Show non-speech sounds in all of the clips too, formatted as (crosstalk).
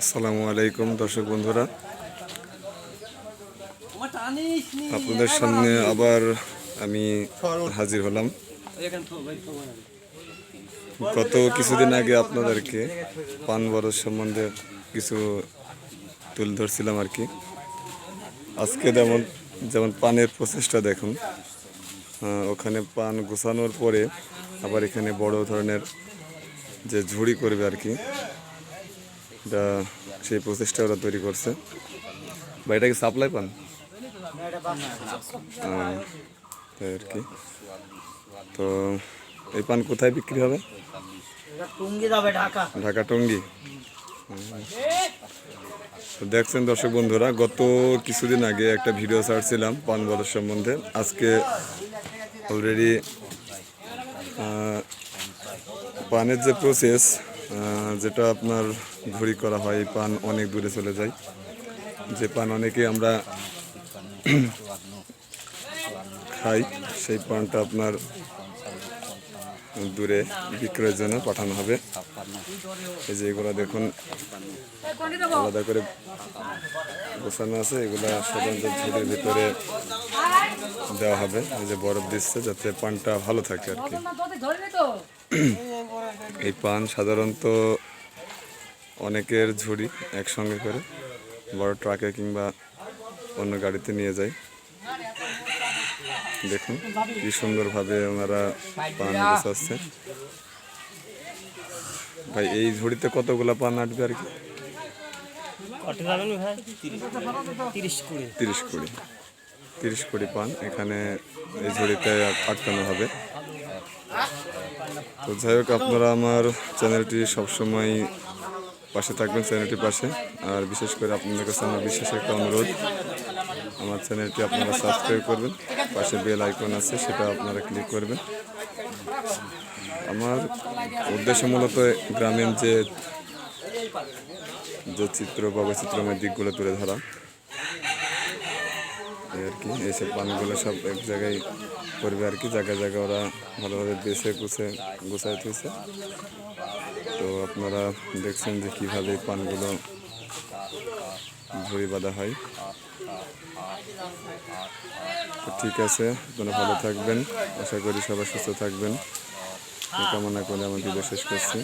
আসসালামু আলাইকুম, দর্শক বন্ধুরা। আপনাদের সামনে আবার আমি হাজির হলাম। গত কিছুদিন আগে আপনাদেরকে পান বরস সম্বন্ধে কিছু তুলে ধরছিলাম আর কি। আজকে যেমন যেমন পানের প্রচেষ্টা দেখুন ওখানে পান গোছানোর পরে আবার এখানে বড় ধরনের যে ঝুড়ি করবে আর কি এটা সেই প্রসেসটা ওরা তৈরি করছে। বা এটা কি সাপ্লাই পান? তাই আর কি। তো এই পান কোথায় বিক্রি হবে? ঢাকা। টঙ্গি। তো দেখছেন দর্শক বন্ধুরা গত কিছুদিন আগে একটা ভিডিও ছাড়ছিলাম পান বরস সম্বন্ধে। আজকে অলরেডি পানের যে প্রসেস যেটা আপনার ঘুরি করা হয় এই পান অনেক দূরে চলে যায়। যে পান অনেকে আমরা খাই সেই পানটা আপনার দূরে বিক্রয়ের জন্য পাঠানো হবে। এই যে এগুলো দেখুন আলাদা করে গোছানো আছে এগুলা সাধারণত ঝুড়ির ভিতরে দেওয়া হবে। এই যে বরফ দিচ্ছে যাতে পানটা ভালো থাকে আর কি। (clears throat) (clears throat) এই পান সাধারণত অনেকের ঝুড়ি একসঙ্গে করে বড় ট্রাকে কিংবা অন্য গাড়িতে নিয়ে যায় দেখুন কি সুন্দরভাবে ওনারা পান গোছাচ্ছে ভাই এই ঝুড়িতে কতগুলো পান আটবে আর কি? তিরিশ কুড়ি। তিরিশ কুড়ি পান এখানে এই ঝুড়িতে আটকানো হবে। তো যাই হোক, আপনারা আমার চ্যানেলটি সবসময় পাশে থাকবেন, চ্যানেলটির পাশে। আর বিশেষ করে আপনাদের কাছে আমার বিশেষ একটা অনুরোধ, আমার চ্যানেলটি আপনারা সাবস্ক্রাইব করবেন, পাশে বেল আইকন আছে, সেটা আপনারা ক্লিক করবেন। আমার উদ্দেশ্য মূলত গ্রামীণ যে যে চিত্র বা বৈচিত্র্যময় দিকগুলো তুলে ধরা। আর কি এইসব পানগুলো সব এক জায়গায় করবে আর কি, জায়গায় জায়গায় ওরা ভালোভাবে বেছে গুছে গুছাই তুইছে তো আপনারা দেখছেন যে কীভাবে পানগুলো ঝুড়ি বাঁধা হয়। ঠিক আছে, আপনারা ভালো থাকবেন, আশা করি সবাই সুস্থ থাকবেন। কামনা করে আমার ভিডিও শেষ করছি।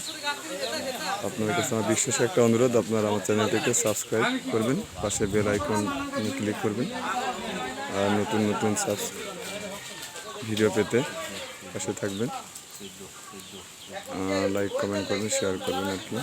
আপনাদের কাছে আমার বিশেষ একটা অনুরোধ, আপনারা আমার চ্যানেলটিকে সাবস্ক্রাইব করবেন, পাশে বেল আইকন ক্লিক করবেন, আর নতুন নতুন সাবস ভিডিও পেতে পাশে থাকবেন। লাইক কমেন্ট করবেন শেয়ার করবেন আর কি।